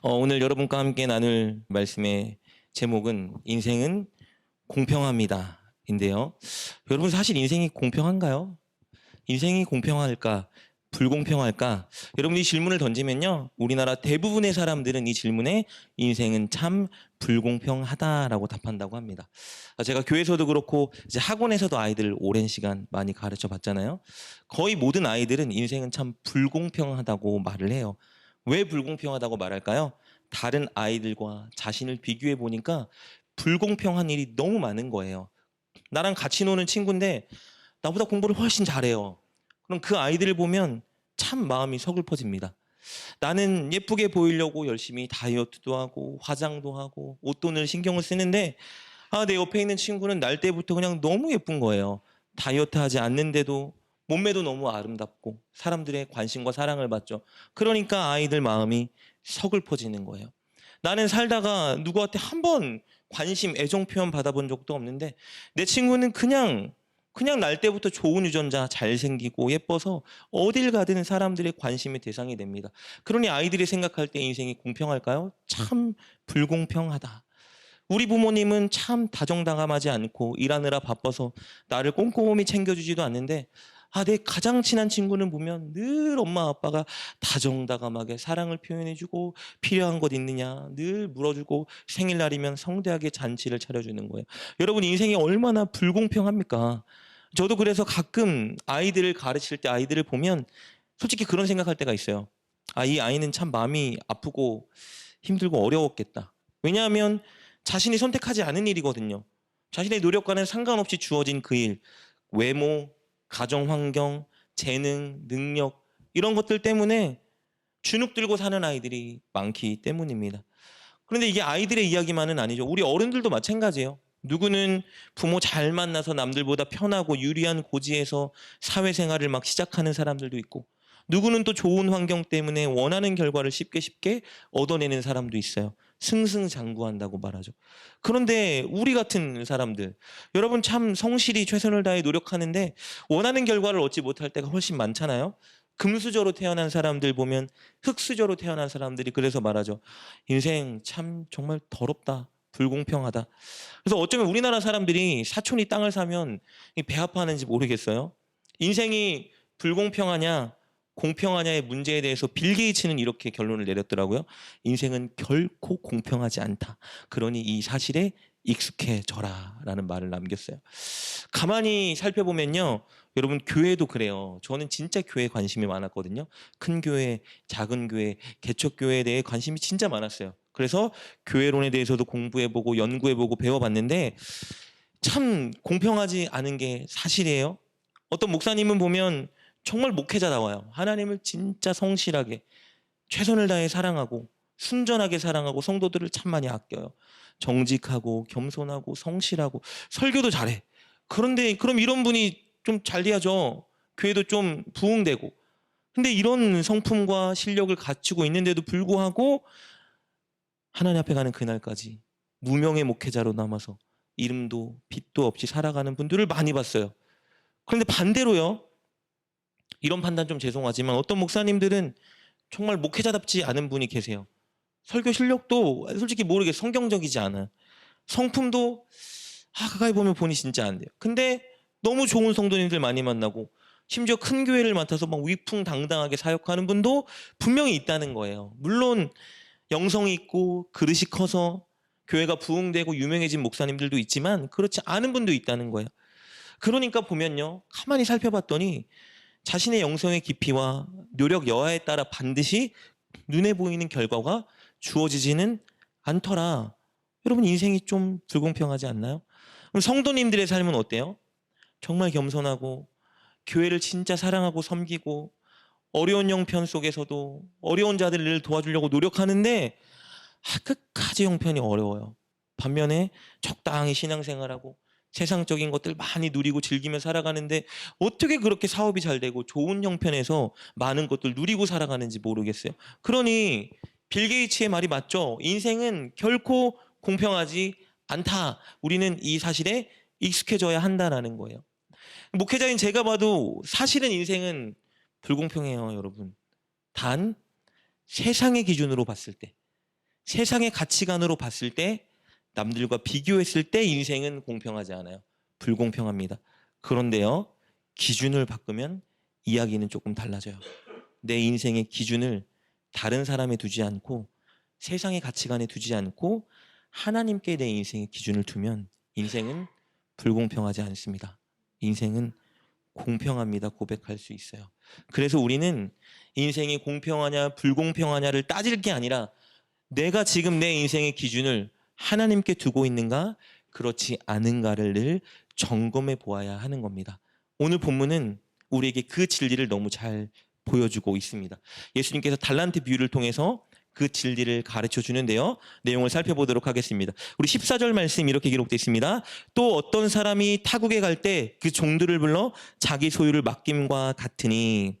어, 오늘 여러분과 함께 나눌 말씀의 제목은 인생은 공평합니다 인데요. 여러분 사실 인생이 공평한가요? 인생이 공평할까? 불공평할까? 여러분이 질문을 던지면요. 우리나라 대부분의 사람들은 이 질문에 인생은 참 불공평하다라고 답한다고 합니다. 아, 제가 교회에서도 그렇고 이제 학원에서도 아이들 오랜 시간 많이 가르쳐 봤잖아요. 거의 모든 아이들은 인생은 참 불공평하다고 말을 해요. 왜 불공평하다고 말할까요? 다른 아이들과 자신을 비교해 보니까 불공평한 일이 너무 많은 거예요. 나랑 같이 노는 친구인데 나보다 공부를 훨씬 잘해요. 그럼 그 아이들을 보면 참 마음이 서글퍼집니다. 나는 예쁘게 보이려고 열심히 다이어트도 하고 화장도 하고 옷돈을 신경을 쓰는데 아, 내 옆에 있는 친구는 날 때부터 그냥 너무 예쁜 거예요. 다이어트 하지 않는데도 몸매도 너무 아름답고 사람들의 관심과 사랑을 받죠. 그러니까 아이들 마음이 서글퍼지는 거예요. 나는 살다가 누구한테 한 번 관심, 애정 표현 받아본 적도 없는데 내 친구는 그냥 그냥 날 때부터 좋은 유전자, 잘생기고 예뻐서 어딜 가든 사람들의 관심의 대상이 됩니다. 그러니 아이들이 생각할 때 인생이 공평할까요? 참 불공평하다. 우리 부모님은 참 다정다감하지 않고 일하느라 바빠서 나를 꼼꼼히 챙겨주지도 않는데 아, 내 가장 친한 친구는 보면 늘 엄마 아빠가 다정다감하게 사랑을 표현해주고 필요한 것 있느냐 늘 물어주고 생일날이면 성대하게 잔치를 차려주는 거예요. 여러분 인생이 얼마나 불공평합니까? 저도 그래서 가끔 아이들을 가르칠 때 아이들을 보면 솔직히 그런 생각할 때가 있어요. 아, 이 아이는 참 마음이 아프고 힘들고 어려웠겠다. 왜냐하면 자신이 선택하지 않은 일이거든요. 자신의 노력과는 상관없이 주어진 그 일, 외모, 가정 환경, 재능, 능력 이런 것들 때문에 주눅 들고 사는 아이들이 많기 때문입니다. 그런데 이게 아이들의 이야기만은 아니죠. 우리 어른들도 마찬가지예요. 누구는 부모 잘 만나서 남들보다 편하고 유리한 고지에서 사회생활을 막 시작하는 사람들도 있고 누구는 또 좋은 환경 때문에 원하는 결과를 쉽게 쉽게 얻어내는 사람도 있어요. 승승장구한다고 말하죠. 그런데 우리 같은 사람들, 여러분 참 성실히 최선을 다해 노력하는데 원하는 결과를 얻지 못할 때가 훨씬 많잖아요. 금수저로 태어난 사람들 보면 흙수저로 태어난 사람들이 그래서 말하죠. 인생 참 정말 더럽다. 불공평하다. 그래서 어쩌면 우리나라 사람들이 사촌이 땅을 사면 배 아파하는지 모르겠어요. 인생이 불공평하냐, 공평하냐의 문제에 대해서 빌 게이츠는 이렇게 결론을 내렸더라고요. 인생은 결코 공평하지 않다. 그러니 이 사실에 익숙해져라 라는 말을 남겼어요. 가만히 살펴보면요. 여러분 교회도 그래요. 저는 진짜 교회에 관심이 많았거든요. 큰 교회, 작은 교회, 개척 교회에 대해 관심이 진짜 많았어요. 그래서 교회론에 대해서도 공부해보고 연구해보고 배워봤는데 참 공평하지 않은 게 사실이에요. 어떤 목사님은 보면 정말 목회자 나와요. 하나님을 진짜 성실하게 최선을 다해 사랑하고 순전하게 사랑하고 성도들을 참 많이 아껴요. 정직하고 겸손하고 성실하고 설교도 잘해. 그런데 그럼 이런 분이 좀 잘 돼야죠. 교회도 좀 부흥되고. 근데 이런 성품과 실력을 갖추고 있는데도 불구하고 하나님 앞에 가는 그날까지 무명의 목회자로 남아서 이름도 빛도 없이 살아가는 분들을 많이 봤어요. 그런데 반대로요. 이런 판단 좀 죄송하지만 어떤 목사님들은 정말 목회자답지 않은 분이 계세요. 설교 실력도 솔직히 모르게 성경적이지 않아요. 성품도 아 가까이 보면 본이 진짜 안 돼요. 근데 너무 좋은 성도님들 많이 만나고 심지어 큰 교회를 맡아서 막 위풍당당하게 사역하는 분도 분명히 있다는 거예요. 물론 영성이 있고 그릇이 커서 교회가 부흥되고 유명해진 목사님들도 있지만 그렇지 않은 분도 있다는 거예요. 그러니까 보면요. 가만히 살펴봤더니 자신의 영성의 깊이와 노력 여하에 따라 반드시 눈에 보이는 결과가 주어지지는 않더라. 여러분 인생이 좀 불공평하지 않나요? 그럼 성도님들의 삶은 어때요? 정말 겸손하고 교회를 진짜 사랑하고 섬기고 어려운 형편 속에서도 어려운 자들을 도와주려고 노력하는데 아, 끝까지 형편이 어려워요. 반면에 적당히 신앙생활하고 세상적인 것들 많이 누리고 즐기며 살아가는데 어떻게 그렇게 사업이 잘 되고 좋은 형편에서 많은 것들 누리고 살아가는지 모르겠어요. 그러니 빌 게이츠의 말이 맞죠. 인생은 결코 공평하지 않다. 우리는 이 사실에 익숙해져야 한다라는 거예요. 목회자인 제가 봐도 사실은 인생은 불공평해요, 여러분. 단 세상의 기준으로 봤을 때 세상의 가치관으로 봤을 때 남들과 비교했을 때 인생은 공평하지 않아요. 불공평합니다. 그런데요. 기준을 바꾸면 이야기는 조금 달라져요. 내 인생의 기준을 다른 사람에 두지 않고 세상의 가치관에 두지 않고 하나님께 내 인생의 기준을 두면 인생은 불공평하지 않습니다. 인생은 공평합니다. 고백할 수 있어요. 그래서 우리는 인생이 공평하냐 불공평하냐를 따질 게 아니라 내가 지금 내 인생의 기준을 하나님께 두고 있는가 그렇지 않은가를 늘 점검해 보아야 하는 겁니다. 오늘 본문은 우리에게 그 진리를 너무 잘 보여주고 있습니다. 예수님께서 달란트 비유를 통해서 그 진리를 가르쳐 주는데요. 내용을 살펴보도록 하겠습니다. 우리 14절 말씀 이렇게 기록되어 있습니다. 또 어떤 사람이 타국에 갈 때 그 종들을 불러 자기 소유를 맡김과 같으니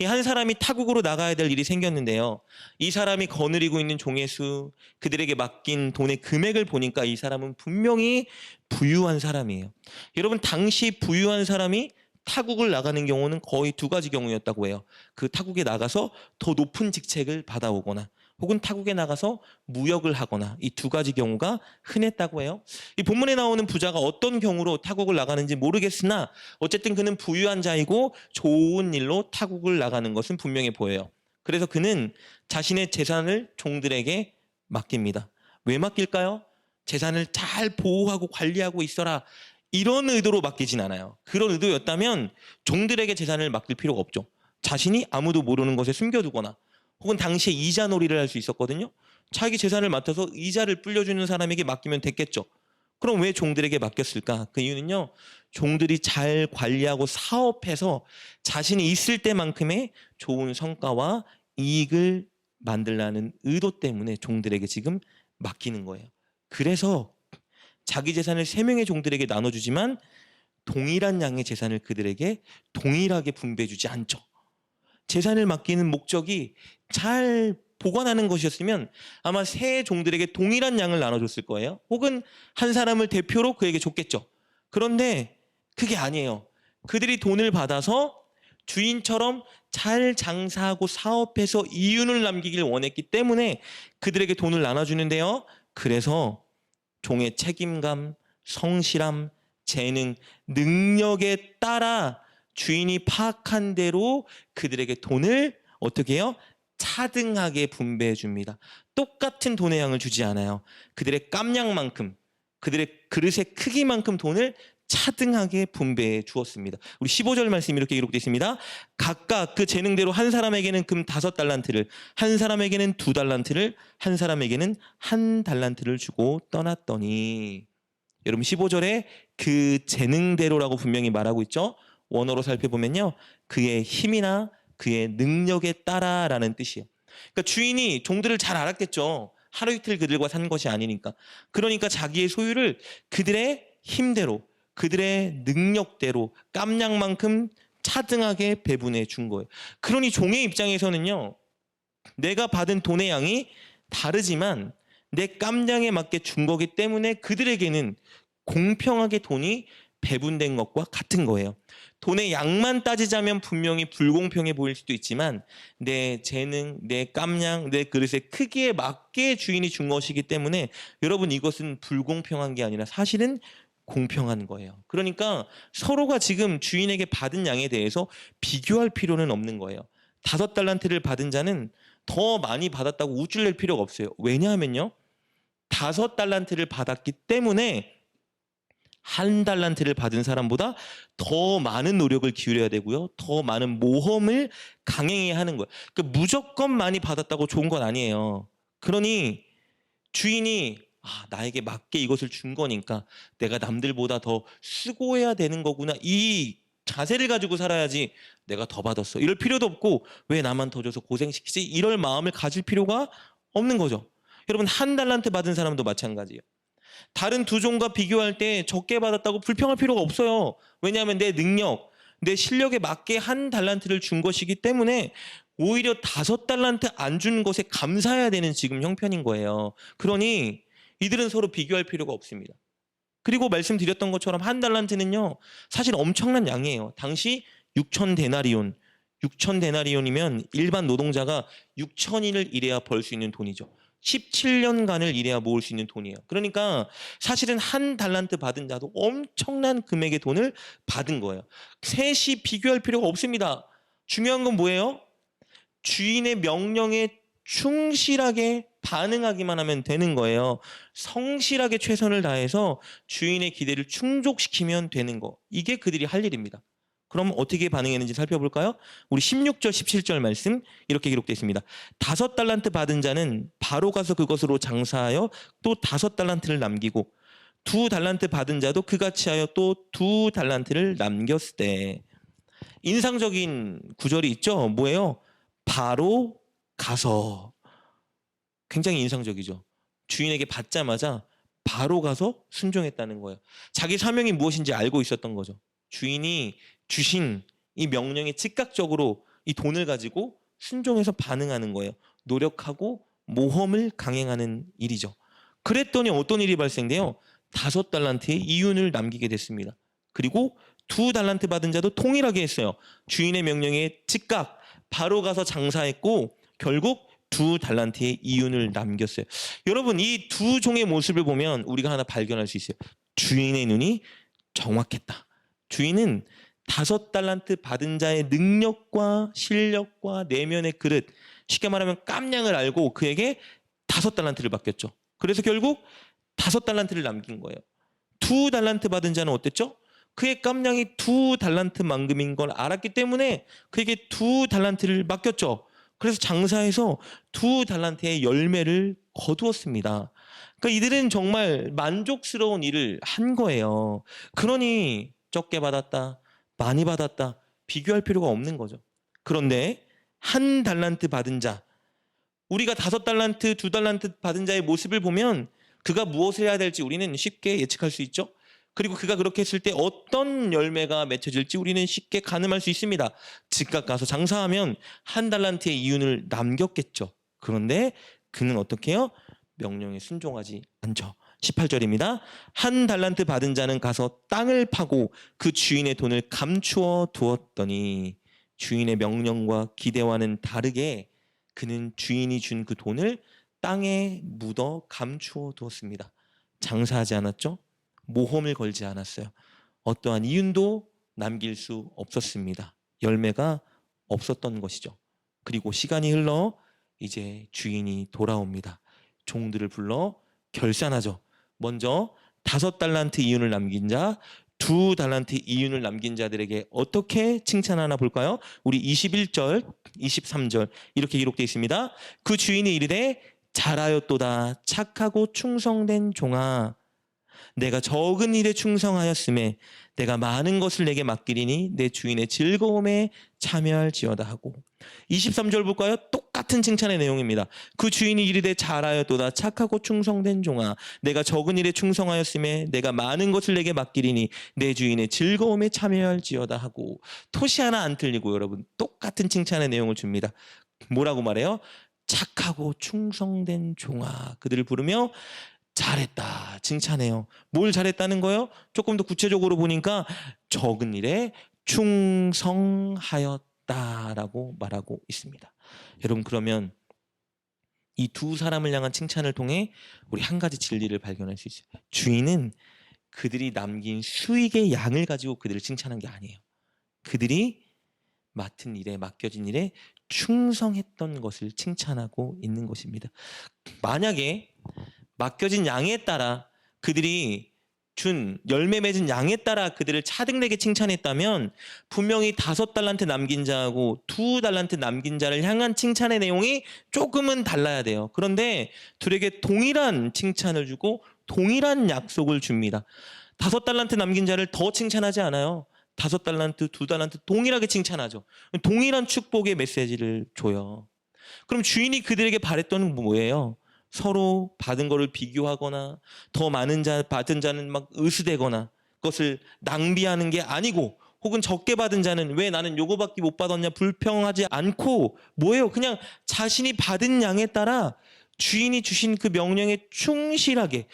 이 한 사람이 타국으로 나가야 될 일이 생겼는데요. 이 사람이 거느리고 있는 종의 수, 그들에게 맡긴 돈의 금액을 보니까 이 사람은 분명히 부유한 사람이에요. 여러분 당시 부유한 사람이 타국을 나가는 경우는 거의 두 가지 경우였다고 해요. 그 타국에 나가서 더 높은 직책을 받아오거나 혹은 타국에 나가서 무역을 하거나 이 두 가지 경우가 흔했다고 해요. 이 본문에 나오는 부자가 어떤 경우로 타국을 나가는지 모르겠으나 어쨌든 그는 부유한 자이고 좋은 일로 타국을 나가는 것은 분명해 보여요. 그래서 그는 자신의 재산을 종들에게 맡깁니다. 왜 맡길까요? 재산을 잘 보호하고 관리하고 있어라. 이런 의도로 맡기진 않아요. 그런 의도였다면 종들에게 재산을 맡길 필요가 없죠. 자신이 아무도 모르는 것에 숨겨두거나 혹은 당시에 이자 놀이를 할 수 있었거든요. 자기 재산을 맡아서 이자를 불려주는 사람에게 맡기면 됐겠죠. 그럼 왜 종들에게 맡겼을까? 그 이유는요. 종들이 잘 관리하고 사업해서 자신이 있을 때만큼의 좋은 성과와 이익을 만들라는 의도 때문에 종들에게 지금 맡기는 거예요. 그래서 자기 재산을 세 명의 종들에게 나눠주지만 동일한 양의 재산을 그들에게 동일하게 분배해주지 않죠. 재산을 맡기는 목적이 잘 보관하는 것이었으면 아마 세 종들에게 동일한 양을 나눠줬을 거예요. 혹은 한 사람을 대표로 그에게 줬겠죠. 그런데 그게 아니에요. 그들이 돈을 받아서 주인처럼 잘 장사하고 사업해서 이윤을 남기길 원했기 때문에 그들에게 돈을 나눠주는데요. 그래서 종의 책임감, 성실함, 재능, 능력에 따라 주인이 파악한 대로 그들에게 돈을 어떻게 해요? 차등하게 분배해 줍니다. 똑같은 돈의 양을 주지 않아요. 그들의 깜냥만큼, 그들의 그릇의 크기만큼 돈을 차등하게 분배해 주었습니다. 우리 15절 말씀 이렇게 기록되어 있습니다. 각각 그 재능대로 한 사람에게는 금 다섯 달란트를, 한 사람에게는 두 달란트를, 한 사람에게는 한 달란트를 주고 떠났더니 여러분 15절에 그 재능대로라고 분명히 말하고 있죠. 원어로 살펴보면요. 그의 힘이나 그의 능력에 따라라는 뜻이에요. 그러니까 주인이 종들을 잘 알았겠죠. 하루 이틀 그들과 산 것이 아니니까. 그러니까 자기의 소유를 그들의 힘대로, 그들의 능력대로 깜냥만큼 차등하게 배분해 준 거예요. 그러니 종의 입장에서는요. 내가 받은 돈의 양이 다르지만 내 깜냥에 맞게 준 거기 때문에 그들에게는 공평하게 돈이 배분된 것과 같은 거예요. 돈의 양만 따지자면 분명히 불공평해 보일 수도 있지만 내 재능, 내 깜냥, 내 그릇의 크기에 맞게 주인이 준 것이기 때문에 여러분 이것은 불공평한 게 아니라 사실은 공평한 거예요. 그러니까 서로가 지금 주인에게 받은 양에 대해서 비교할 필요는 없는 거예요. 다섯 달란트를 받은 자는 더 많이 받았다고 우쭐낼 필요가 없어요. 왜냐하면요. 다섯 달란트를 받았기 때문에 한 달란트를 받은 사람보다 더 많은 노력을 기울여야 되고요. 더 많은 모험을 강행해야 하는 거예요. 그러니까 무조건 많이 받았다고 좋은 건 아니에요. 그러니 주인이 아, 나에게 맞게 이것을 준 거니까 내가 남들보다 더 수고해야 되는 거구나. 이 자세를 가지고 살아야지 내가 더 받았어. 이럴 필요도 없고 왜 나만 더 줘서 고생시키지? 이럴 마음을 가질 필요가 없는 거죠. 여러분 한 달란트 받은 사람도 마찬가지예요. 다른 두 종과 비교할 때 적게 받았다고 불평할 필요가 없어요. 왜냐하면 내 능력, 내 실력에 맞게 한 달란트를 준 것이기 때문에 오히려 다섯 달란트 안 준 것에 감사해야 되는 지금 형편인 거예요. 그러니 이들은 서로 비교할 필요가 없습니다. 그리고 말씀드렸던 것처럼 한 달란트는요, 사실 엄청난 양이에요. 당시 6천 데나리온, 6천 데나리온이면 일반 노동자가 6천인을 일해야 벌 수 있는 돈이죠. 17년간을 일해야 모을 수 있는 돈이에요. 그러니까 사실은 한 달란트 받은 자도 엄청난 금액의 돈을 받은 거예요. 셋이 비교할 필요가 없습니다. 중요한 건 뭐예요? 주인의 명령에 충실하게 반응하기만 하면 되는 거예요. 성실하게 최선을 다해서 주인의 기대를 충족시키면 되는 거. 이게 그들이 할 일입니다. 그럼 어떻게 반응했는지 살펴볼까요? 우리 16절, 17절 말씀 이렇게 기록되어 있습니다. 다섯 달란트 받은 자는 바로 가서 그것으로 장사하여 또 다섯 달란트를 남기고 두 달란트 받은 자도 그같이 하여 또 두 달란트를 남겼을 때 인상적인 구절이 있죠. 뭐예요? 바로 가서 굉장히 인상적이죠. 주인에게 받자마자 바로 가서 순종했다는 거예요. 자기 사명이 무엇인지 알고 있었던 거죠. 주인이 주신 이 명령에 즉각적으로 이 돈을 가지고 순종해서 반응하는 거예요. 노력하고 모험을 강행하는 일이죠. 그랬더니 어떤 일이 발생돼요? 다섯 달란트의 이윤을 남기게 됐습니다. 그리고 두 달란트 받은 자도 통일하게 했어요. 주인의 명령에 즉각 바로 가서 장사했고 결국 두 달란트의 이윤을 남겼어요. 여러분 이 두 종의 모습을 보면 우리가 하나 발견할 수 있어요. 주인의 눈이 정확했다. 주인은 다섯 달란트 받은 자의 능력과 실력과 내면의 그릇, 쉽게 말하면 깜냥을 알고 그에게 다섯 달란트를 맡겼죠. 그래서 결국 다섯 달란트를 남긴 거예요. 두 달란트 받은 자는 어땠죠? 그의 깜냥이 두 달란트만큼인 걸 알았기 때문에 그에게 두 달란트를 맡겼죠. 그래서 장사해서 두 달란트의 열매를 거두었습니다. 그러니까 이들은 정말 만족스러운 일을 한 거예요. 그러니 적게 받았다, 많이 받았다 비교할 필요가 없는 거죠. 그런데 한 달란트 받은 자, 우리가 다섯 달란트, 두 달란트 받은 자의 모습을 보면 그가 무엇을 해야 될지 우리는 쉽게 예측할 수 있죠. 그리고 그가 그렇게 했을 때 어떤 열매가 맺혀질지 우리는 쉽게 가늠할 수 있습니다. 즉각 가서 장사하면 한 달란트의 이윤을 남겼겠죠. 그런데 그는 어떻게 해요? 명령에 순종하지 않죠. 18절입니다. 한 달란트 받은 자는 가서 땅을 파고 그 주인의 돈을 감추어 두었더니 주인의 명령과 기대와는 다르게 그는 주인이 준 그 돈을 땅에 묻어 감추어 두었습니다. 장사하지 않았죠? 모험을 걸지 않았어요. 어떠한 이윤도 남길 수 없었습니다. 열매가 없었던 것이죠. 그리고 시간이 흘러 이제 주인이 돌아옵니다. 종들을 불러 결산하죠. 먼저 다섯 달란트 이윤을 남긴 자, 두 달란트 이윤을 남긴 자들에게 어떻게 칭찬하나 볼까요? 우리 21절, 23절 이렇게 기록되어 있습니다. 그 주인이 이르되 잘하였도다 착하고 충성된 종아 내가 적은 일에 충성하였음에 내가 많은 것을 내게 맡기리니 내 주인의 즐거움에 참여할지어다 하고 23절 볼까요? 똑같은 칭찬의 내용입니다. 그 주인이 이르되 잘하였도다 착하고 충성된 종아 내가 적은 일에 충성하였음에 내가 많은 것을 내게 맡기리니 내 주인의 즐거움에 참여할지어다 하고 토시 하나 안 틀리고 여러분 똑같은 칭찬의 내용을 줍니다. 뭐라고 말해요? 착하고 충성된 종아 그들을 부르며 잘했다 칭찬해요. 뭘 잘했다는 거요? 조금 더 구체적으로 보니까 적은 일에 충성하였다라고 말하고 있습니다. 여러분 그러면 이 두 사람을 향한 칭찬을 통해 우리 한 가지 진리를 발견할 수 있어요. 주인은 그들이 남긴 수익의 양을 가지고 그들을 칭찬한 게 아니에요. 그들이 맡은 일에 맡겨진 일에 충성했던 것을 칭찬하고 있는 것입니다. 만약에 맡겨진 양에 따라 그들이 준 열매 맺은 양에 따라 그들을 차등되게 칭찬했다면 분명히 다섯 달란트 남긴 자하고 두 달란트 남긴 자를 향한 칭찬의 내용이 조금은 달라야 돼요. 그런데 둘에게 동일한 칭찬을 주고 동일한 약속을 줍니다. 다섯 달란트 남긴 자를 더 칭찬하지 않아요. 다섯 달란트, 두 달란트 동일하게 칭찬하죠. 동일한 축복의 메시지를 줘요. 그럼 주인이 그들에게 바랬던 건 뭐예요? 서로 받은 거를 비교하거나 더 많은 자 받은 자는 막 으스대거나 그것을 낭비하는 게 아니고 혹은 적게 받은 자는 왜 나는 요거밖에 못 받았냐 불평하지 않고 뭐예요? 그냥 자신이 받은 양에 따라 주인이 주신 그 명령에 충실하게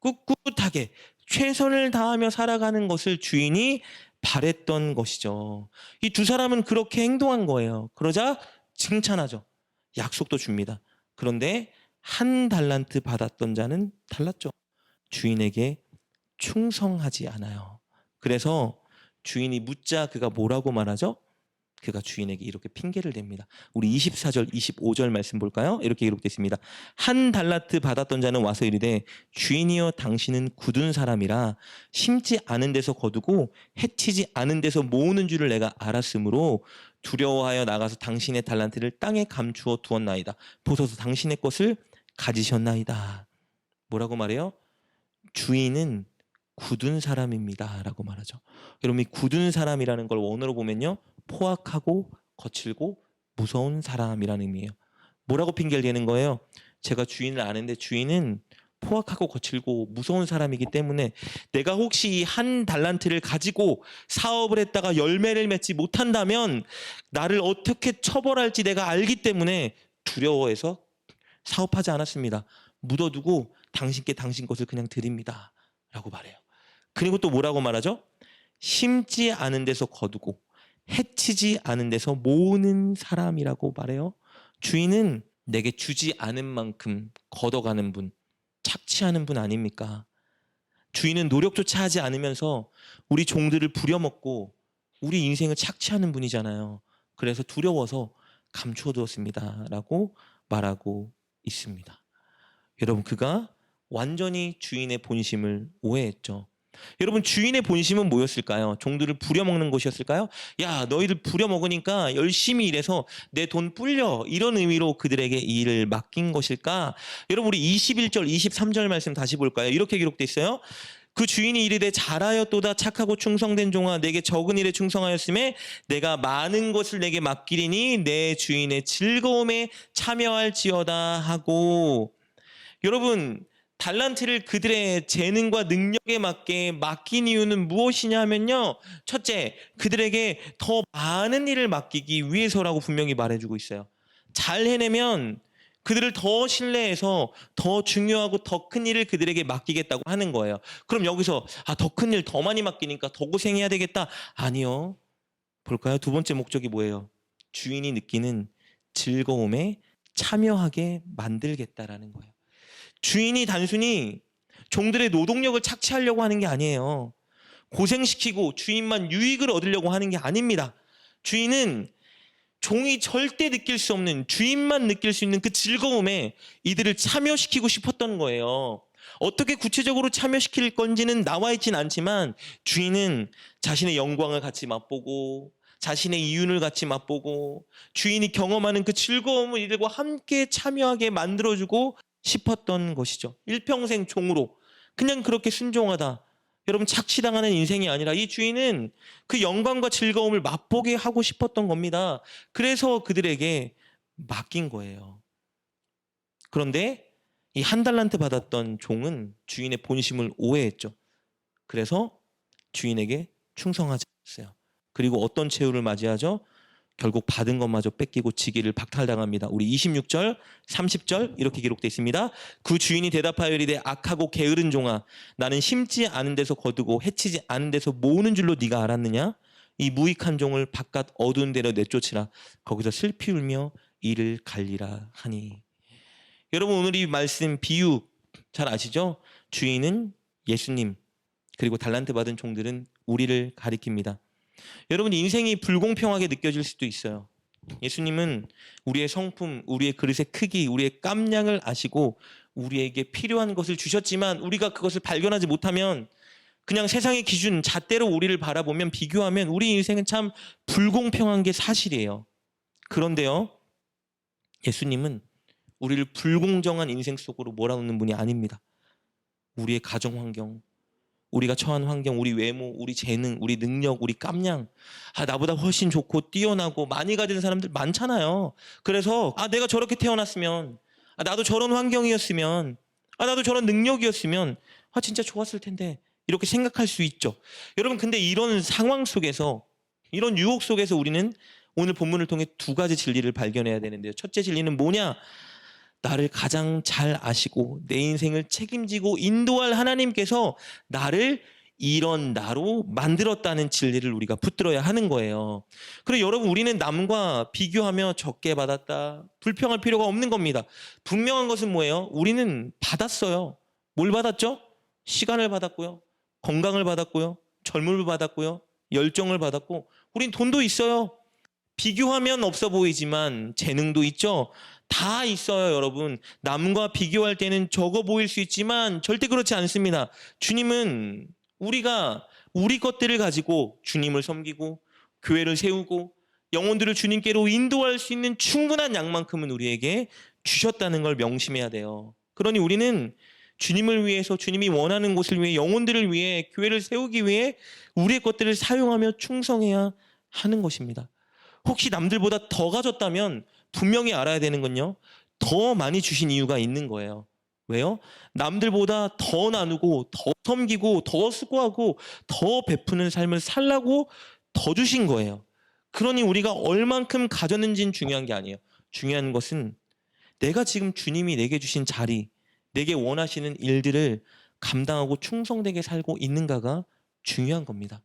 꿋꿋하게 최선을 다하며 살아가는 것을 주인이 바랬던 것이죠. 이 두 사람은 그렇게 행동한 거예요. 그러자 칭찬하죠. 약속도 줍니다. 그런데 한 달란트 받았던 자는 달랐죠. 주인에게 충성하지 않아요. 그래서 주인이 묻자 그가 뭐라고 말하죠? 그가 주인에게 이렇게 핑계를 댑니다. 우리 24절, 25절 말씀 볼까요? 이렇게 기록됐습니다. 한 달란트 받았던 자는 와서 이르되 주인이여 당신은 굳은 사람이라 심지 않은 데서 거두고 해치지 않은 데서 모으는 줄을 내가 알았으므로 두려워하여 나가서 당신의 달란트를 땅에 감추어 두었나이다. 보소서 당신의 것을 가지셨나이다. 뭐라고 말해요? 주인은 굳은 사람입니다라고 말하죠. 여러분 이 굳은 사람이라는 걸 원어로 보면요. 포악하고 거칠고 무서운 사람이라는 의미예요. 뭐라고 핑계를 대는 거예요? 제가 주인을 아는데 주인은 포악하고 거칠고 무서운 사람이기 때문에 내가 혹시 이한 달란트를 가지고 사업을 했다가 열매를 맺지 못한다면 나를 어떻게 처벌할지 내가 알기 때문에 두려워해서 사업하지 않았습니다. 묻어두고 당신께 당신 것을 그냥 드립니다. 라고 말해요. 그리고 또 뭐라고 말하죠? 심지 않은 데서 거두고 해치지 않은 데서 모으는 사람이라고 말해요. 주인은 내게 주지 않은 만큼 걷어가는 분, 착취하는 분 아닙니까? 주인은 노력조차 하지 않으면서 우리 종들을 부려먹고 우리 인생을 착취하는 분이잖아요. 그래서 두려워서 감추어 두었습니다. 라고 말하고 있습니다. 여러분, 그가 완전히 주인의 본심을 오해했죠. 여러분 주인의 본심은 뭐였을까요? 종들을 부려먹는 것이었을까요? 야 너희들 부려먹으니까 열심히 일해서 내 돈 불려 이런 의미로 그들에게 이 일을 맡긴 것일까? 여러분 우리 21절 23절 말씀 다시 볼까요? 이렇게 기록돼 있어요. 그 주인이 이르되 잘하였도다 착하고 충성된 종아 내게 적은 일에 충성하였음에 내가 많은 것을 내게 맡기리니 내 주인의 즐거움에 참여할지어다 하고 여러분 달란트를 그들의 재능과 능력에 맞게 맡긴 이유는 무엇이냐면요. 첫째, 그들에게 더 많은 일을 맡기기 위해서라고 분명히 말해주고 있어요. 잘 해내면 그들을 더 신뢰해서 더 중요하고 더 큰 일을 그들에게 맡기겠다고 하는 거예요. 그럼 여기서 아, 더 큰 일 더 많이 맡기니까 더 고생해야 되겠다. 아니요. 볼까요? 두 번째 목적이 뭐예요? 주인이 느끼는 즐거움에 참여하게 만들겠다라는 거예요. 주인이 단순히 종들의 노동력을 착취하려고 하는 게 아니에요. 고생시키고 주인만 유익을 얻으려고 하는 게 아닙니다. 주인은 종이 절대 느낄 수 없는 주인만 느낄 수 있는 그 즐거움에 이들을 참여시키고 싶었던 거예요. 어떻게 구체적으로 참여시킬 건지는 나와 있진 않지만 주인은 자신의 영광을 같이 맛보고 자신의 이윤을 같이 맛보고 주인이 경험하는 그 즐거움을 이들과 함께 참여하게 만들어주고 싶었던 것이죠. 일평생 종으로 그냥 그렇게 순종하다. 여러분 착취당하는 인생이 아니라 이 주인은 그 영광과 즐거움을 맛보게 하고 싶었던 겁니다. 그래서 그들에게 맡긴 거예요. 그런데 이 한 달란트 받았던 종은 주인의 본심을 오해했죠. 그래서 주인에게 충성하지 않았어요. 그리고 어떤 최후를 맞이하죠? 결국 받은 것마저 뺏기고 지기를 박탈당합니다. 우리 26절, 30절 이렇게 기록되어 있습니다. 그 주인이 대답하여 이르되 악하고 게으른 종아 나는 심지 않은 데서 거두고 해치지 않은 데서 모으는 줄로 네가 알았느냐? 이 무익한 종을 바깥 어두운 데로 내쫓으라. 거기서 슬피 울며 이를 갈리라 하니. 여러분 오늘 이 말씀 비유 잘 아시죠? 주인은 예수님 그리고 달란트 받은 종들은 우리를 가리킵니다. 여러분 인생이 불공평하게 느껴질 수도 있어요. 예수님은 우리의 성품, 우리의 그릇의 크기, 우리의 깜냥을 아시고 우리에게 필요한 것을 주셨지만 우리가 그것을 발견하지 못하면 그냥 세상의 기준, 잣대로 우리를 바라보면 비교하면 우리 인생은 참 불공평한 게 사실이에요. 그런데요, 예수님은 우리를 불공정한 인생 속으로 몰아넣는 분이 아닙니다. 우리의 가정 환경, 우리가 처한 환경, 우리 외모, 우리 재능, 우리 능력, 우리 깜냥, 아, 나보다 훨씬 좋고 뛰어나고 많이 가진 사람들 많잖아요. 그래서, 아, 내가 저렇게 태어났으면, 아, 나도 저런 환경이었으면, 아, 나도 저런 능력이었으면, 아, 진짜 좋았을 텐데, 이렇게 생각할 수 있죠. 여러분, 근데 이런 상황 속에서, 이런 유혹 속에서 우리는 오늘 본문을 통해 두 가지 진리를 발견해야 되는데요. 첫째 진리는 뭐냐? 나를 가장 잘 아시고 내 인생을 책임지고 인도할 하나님께서 나를 이런 나로 만들었다는 진리를 우리가 붙들어야 하는 거예요. 그리고 여러분 우리는 남과 비교하며 적게 받았다. 불평할 필요가 없는 겁니다. 분명한 것은 뭐예요? 우리는 받았어요. 뭘 받았죠? 시간을 받았고요. 건강을 받았고요. 젊음을 받았고요. 열정을 받았고 우린 돈도 있어요. 비교하면 없어 보이지만 재능도 있죠. 다 있어요, 여러분. 남과 비교할 때는 적어 보일 수 있지만 절대 그렇지 않습니다. 주님은 우리가 우리 것들을 가지고 주님을 섬기고 교회를 세우고 영혼들을 주님께로 인도할 수 있는 충분한 양만큼은 우리에게 주셨다는 걸 명심해야 돼요. 그러니 우리는 주님을 위해서 주님이 원하는 곳을 위해 영혼들을 위해 교회를 세우기 위해 우리의 것들을 사용하며 충성해야 하는 것입니다. 혹시 남들보다 더 가졌다면 분명히 알아야 되는 건요. 더 많이 주신 이유가 있는 거예요. 왜요? 남들보다 더 나누고 더 섬기고 더 수고하고 더 베푸는 삶을 살라고 더 주신 거예요. 그러니 우리가 얼만큼 가졌는지는 중요한 게 아니에요. 중요한 것은 내가 지금 주님이 내게 주신 자리, 내게 원하시는 일들을 감당하고 충성되게 살고 있는가가 중요한 겁니다.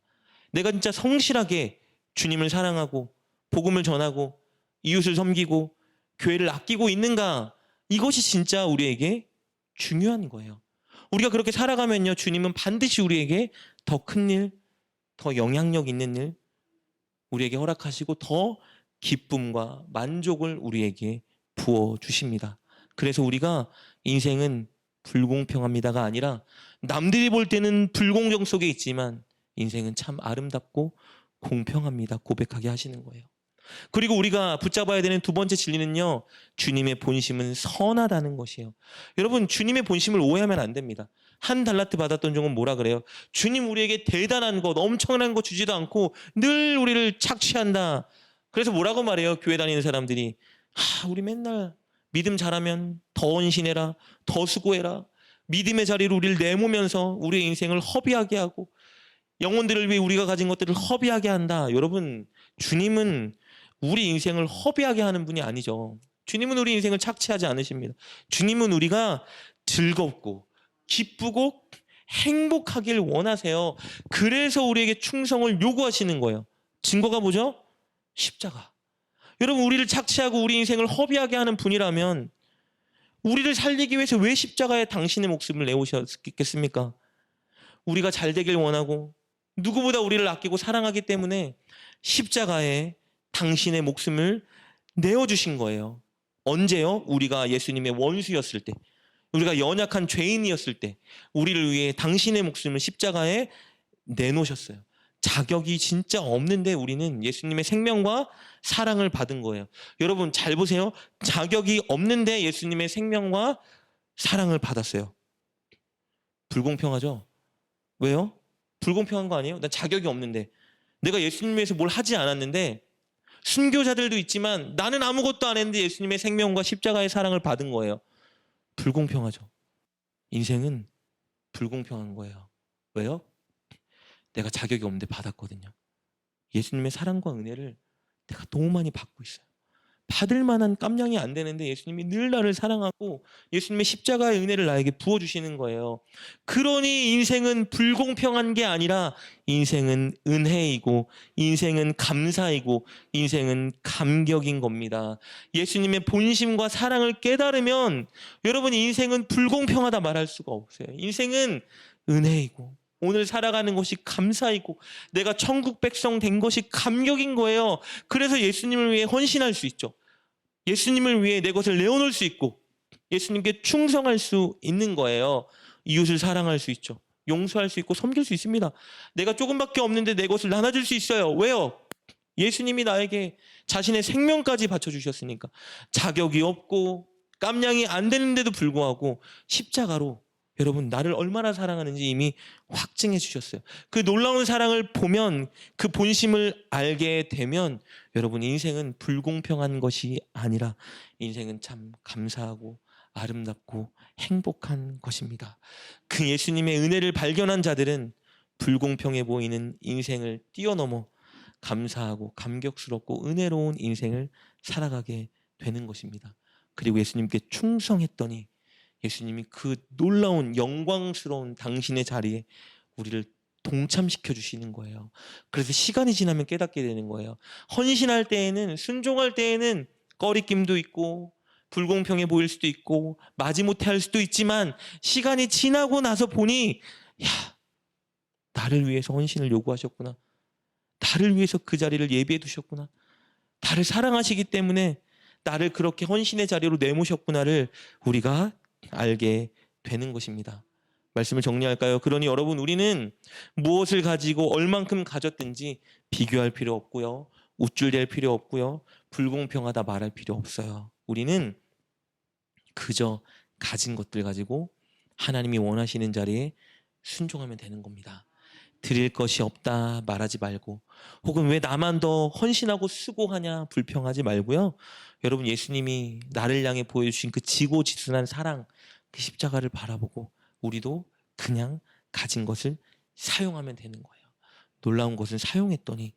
내가 진짜 성실하게 주님을 사랑하고 복음을 전하고 이웃을 섬기고 교회를 아끼고 있는가 이것이 진짜 우리에게 중요한 거예요. 우리가 그렇게 살아가면요 주님은 반드시 우리에게 더 큰 일, 더 영향력 있는 일 우리에게 허락하시고 더 기쁨과 만족을 우리에게 부어 주십니다. 그래서 우리가 인생은 불공평합니다가 아니라 남들이 볼 때는 불공정 속에 있지만 인생은 참 아름답고 공평합니다. 고백하게 하시는 거예요. 그리고 우리가 붙잡아야 되는 두 번째 진리는요. 주님의 본심은 선하다는 것이에요. 여러분 주님의 본심을 오해하면 안 됩니다. 한 달라트 받았던 종은 뭐라 그래요? 주님 우리에게 대단한 것, 엄청난 것 주지도 않고 늘 우리를 착취한다. 그래서 뭐라고 말해요? 교회 다니는 사람들이 아, 우리 맨날 믿음 잘하면 더 헌신해라, 더 수고해라. 믿음의 자리로 우리를 내모면서 우리의 인생을 허비하게 하고 영혼들을 위해 우리가 가진 것들을 허비하게 한다. 여러분, 주님은 우리 인생을 허비하게 하는 분이 아니죠. 주님은 우리 인생을 착취하지 않으십니다. 주님은 우리가 즐겁고 기쁘고 행복하길 원하세요. 그래서 우리에게 충성을 요구하시는 거예요. 증거가 뭐죠? 십자가. 여러분, 우리를 착취하고 우리 인생을 허비하게 하는 분이라면 우리를 살리기 위해서 왜 십자가에 당신의 목숨을 내오셨겠습니까? 우리가 잘 되길 원하고 누구보다 우리를 아끼고 사랑하기 때문에 십자가에 당신의 목숨을 내어주신 거예요. 언제요? 우리가 예수님의 원수였을 때, 우리가 연약한 죄인이었을 때, 우리를 위해 당신의 목숨을 십자가에 내놓으셨어요. 자격이 진짜 없는데 우리는 예수님의 생명과 사랑을 받은 거예요. 여러분 잘 보세요. 자격이 없는데 예수님의 생명과 사랑을 받았어요. 불공평하죠? 왜요? 불공평한 거 아니에요? 나 자격이 없는데. 내가 예수님 위해서 뭘 하지 않았는데 순교자들도 있지만 나는 아무것도 안 했는데 예수님의 생명과 십자가의 사랑을 받은 거예요. 불공평하죠. 인생은 불공평한 거예요. 왜요? 내가 자격이 없는데 받았거든요. 예수님의 사랑과 은혜를 내가 너무 많이 받고 있어요. 받을 만한 깜냥이 안 되는데 예수님이 늘 나를 사랑하고 예수님의 십자가의 은혜를 나에게 부어주시는 거예요. 그러니 인생은 불공평한 게 아니라 인생은 은혜이고 인생은 감사이고 인생은 감격인 겁니다. 예수님의 본심과 사랑을 깨달으면 여러분 인생은 불공평하다 말할 수가 없어요. 인생은 은혜이고 오늘 살아가는 것이 감사이고 내가 천국 백성 된 것이 감격인 거예요. 그래서 예수님을 위해 헌신할 수 있죠. 예수님을 위해 내 것을 내어놓을 수 있고 예수님께 충성할 수 있는 거예요. 이웃을 사랑할 수 있죠. 용서할 수 있고 섬길 수 있습니다. 내가 조금밖에 없는데 내 것을 나눠줄 수 있어요. 왜요? 예수님이 나에게 자신의 생명까지 바쳐주셨으니까 자격이 없고 깜냥이 안 되는데도 불구하고 십자가로 여러분 나를 얼마나 사랑하는지 이미 확증해 주셨어요. 그 놀라운 사랑을 보면 그 본심을 알게 되면 여러분 인생은 불공평한 것이 아니라 인생은 참 감사하고 아름답고 행복한 것입니다. 그 예수님의 은혜를 발견한 자들은 불공평해 보이는 인생을 뛰어넘어 감사하고 감격스럽고 은혜로운 인생을 살아가게 되는 것입니다. 그리고 예수님께 충성했더니 예수님이 그 놀라운 영광스러운 당신의 자리에 우리를 동참시켜 주시는 거예요. 그래서 시간이 지나면 깨닫게 되는 거예요. 헌신할 때에는 순종할 때에는 꺼리낌도 있고 불공평해 보일 수도 있고 마지못해 할 수도 있지만 시간이 지나고 나서 보니 야 나를 위해서 헌신을 요구하셨구나. 나를 위해서 그 자리를 예비해 두셨구나. 나를 사랑하시기 때문에 나를 그렇게 헌신의 자리로 내모셨구나를 우리가 알게 되는 것입니다. 말씀을 정리할까요? 그러니 여러분 우리는 무엇을 가지고 얼만큼 가졌든지 비교할 필요 없고요. 우쭐댈 필요 없고요. 불공평하다 말할 필요 없어요. 우리는 그저 가진 것들 가지고 하나님이 원하시는 자리에 순종하면 되는 겁니다. 드릴 것이 없다 말하지 말고 혹은 왜 나만 더 헌신하고 수고하냐 불평하지 말고요. 여러분 예수님이 나를 향해 보여주신 그 지고지순한 사랑 그 십자가를 바라보고 우리도 그냥 가진 것을 사용하면 되는 거예요. 놀라운 것은 사용했더니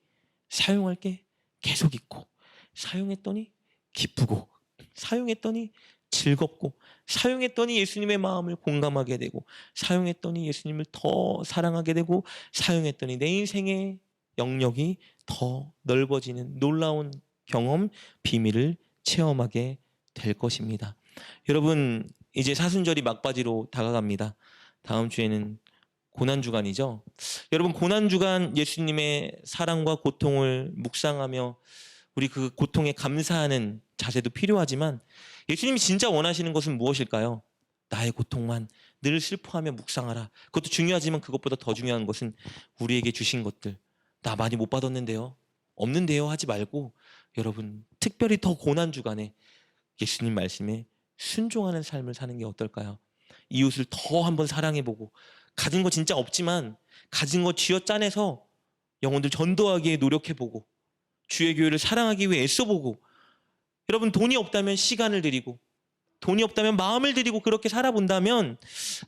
사용할 게 계속 있고 사용했더니 기쁘고 사용했더니 즐겁고 사용했더니 예수님의 마음을 공감하게 되고 사용했더니 예수님을 더 사랑하게 되고 사용했더니 내 인생의 영역이 더 넓어지는 놀라운 경험 비밀을 체험하게 될 것입니다. 여러분 이제 사순절이 막바지로 다가갑니다. 다음 주에는 고난 주간이죠. 여러분 고난 주간 예수님의 사랑과 고통을 묵상하며 우리 그 고통에 감사하는 자세도 필요하지만 예수님이 진짜 원하시는 것은 무엇일까요? 나의 고통만 늘 슬퍼하며 묵상하라. 그것도 중요하지만 그것보다 더 중요한 것은 우리에게 주신 것들. 나 많이 못 받았는데요. 없는데요. 하지 말고 여러분 특별히 더 고난 주간에 예수님 말씀에 순종하는 삶을 사는 게 어떨까요? 이웃을 더 한번 사랑해보고 가진 거 진짜 없지만 가진 거 쥐어 짜내서 영혼들 전도하기에 노력해보고 주의 교회를 사랑하기 위해 애써보고 여러분 돈이 없다면 시간을 드리고 돈이 없다면 마음을 드리고 그렇게 살아본다면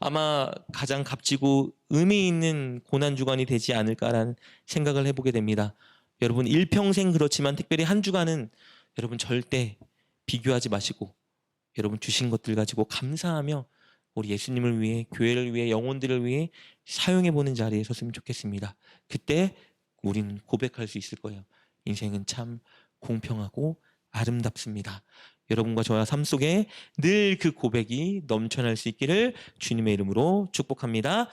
아마 가장 값지고 의미 있는 고난 주간이 되지 않을까라는 생각을 해보게 됩니다. 여러분 일평생 그렇지만 특별히 한 주간은 여러분 절대 비교하지 마시고 여러분 주신 것들 가지고 감사하며 우리 예수님을 위해 교회를 위해 영혼들을 위해 사용해 보는 자리에 섰으면 좋겠습니다. 그때 우리는 고백할 수 있을 거예요. 인생은 참 공평하고 아름답습니다. 여러분과 저와 삶 속에 늘 그 고백이 넘쳐날 수 있기를 주님의 이름으로 축복합니다.